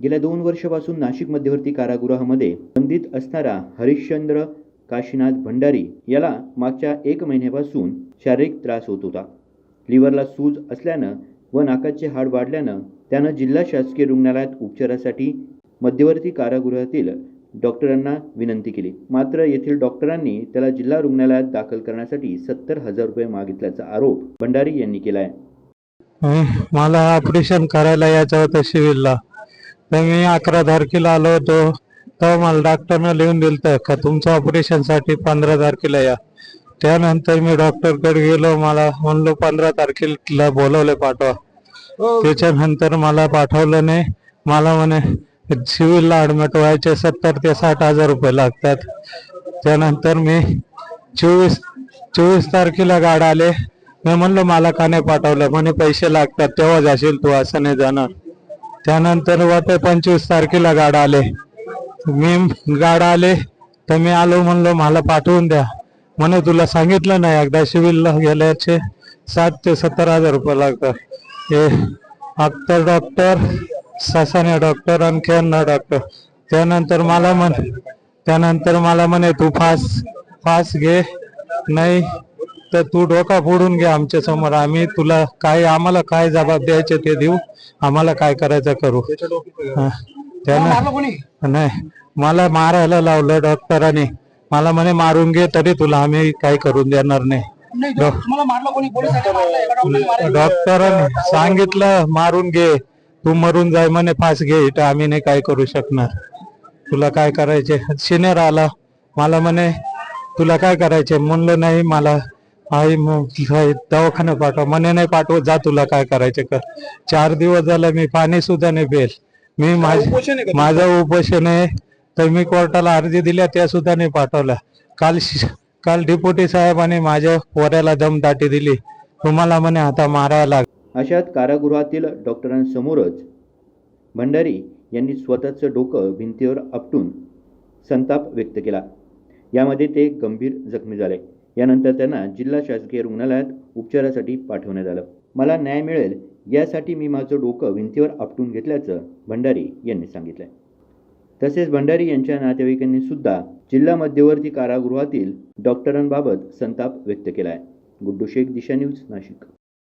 गेल्या दोन वर्षापासून नाशिक मध्यवर्ती कारागृहामध्ये बंदित असणारा हरिश्चंद्र काशीनाथ भंडारी याला मागच्या एक महिन्यापासून शारीरिक त्रास होत होता. लिव्हरला सूज असल्यानं व नाकाचे हाड वाढल्यानं त्यानं जिल्हा शासकीय रुग्णालयात उपचारासाठी मध्यवर्ती कारागृहातील डॉक्टरांना विनंती केली. मात्र येथील डॉक्टरांनी त्याला जिल्हा रुग्णालयात दाखल करण्यासाठी सत्तर हजार रुपये मागितल्याचा आरोप भंडारी यांनी केला आहे मला ऑपरेशन करायला यायचं होतं सिव्हिलला तर मी अकरा तारखेला आलो होतो. तेव्हा मला डॉक्टरनं लिहून दिलं का तुमचं ऑपरेशनसाठी पंधरा तारखेला या. त्यानंतर मी डॉक्टरकडे गेलो मला म्हणलो पंधरा तारखेला बोलवलं पाठवा. त्याच्यानंतर मला पाठवलं नाही. मला म्हणे सिव्हिलला ऍडमिट व्हायचे सत्तर ते साठ हजार रुपये लागतात. त्यानंतर मी चोवीस चोवीस तारखेला गाड आले. मी म्हणलं मला का नाही पाठवलं? म्हणे पैसे लागतात तेव्हा जाशील तू असं नाही जाणार. त्यानंतर वाटे पंचवीस तारखेला गाड आले. मी गाड आले तर मी आलो म्हणलं मला पाठवून द्या. म्हणे तुला सांगितलं नाही एकदा शिविरला गेल्याचे सात ते सत्तर हजार रुपये लागतात. हे अख्तर डॉक्टर ससाने डॉक्टर आणि खेळणा डॉक्टर. त्यानंतर मला म्हण त्यानंतर मला म्हणे तू फास फास घे नाही तर तू डोका फोडून घे आमच्यासमोर. आम्ही तुला काय आम्हाला काय जबाब द्यायचे ते देऊ. आम्हाला काय करायचं करू. त्यानं नाही. मला मारायला लावलं डॉक्टरांनी. मला म्हणे मारून घे तरी तुला आम्ही काय करून देणार नाही. डॉक्टरांनी सांगितलं मारून घे. तू मरून जाय म्हणे फास घे. इथं आम्ही नाही काय करू शकणार. तुला काय करायचे? सिनियर आला. मला म्हणे तुला काय करायचे? म्हणलं नाही मला आई मग काय दवाखान्यात पाठव. म्हणे नाही पाठव जा तुला काय करायचे कर. चार दिवस झालं मी पाणी सुद्धा नाही पेल मी माझ माझं उपोषण आहे तर मी कोर्टाला अर्जी दिल्या त्या सुद्धा नाही पाठवल्या. काल शि- काल डिप्युटी साहेबांनी माझ्या पोऱ्याला दमदाटी दिली. तुम्हाला म्हणे आता मारायला लाग अशात कारागृहातील डॉक्टरांसमोरच भंडारी यांनी स्वतःचं डोकं भिंतीवर आपटून संताप व्यक्त केला. यामध्ये ते गंभीर जखमी झाले. यानंतर त्यांना जिल्हा शासकीय रुग्णालयात उपचारासाठी पाठवण्यात आलं. मला न्याय मिळेल यासाठी मी माझं डोकं भिंतीवर आपटून घेतल्याचं भंडारी यांनी सांगितलंय. तसेच भंडारी यांच्या नातेवाईकांनी सुद्धा जिल्हा मध्यवर्ती कारागृहातील डॉक्टरांबाबत संताप व्यक्त केला आहे गुड्डू शेख दिशा न्यूज नाशिक.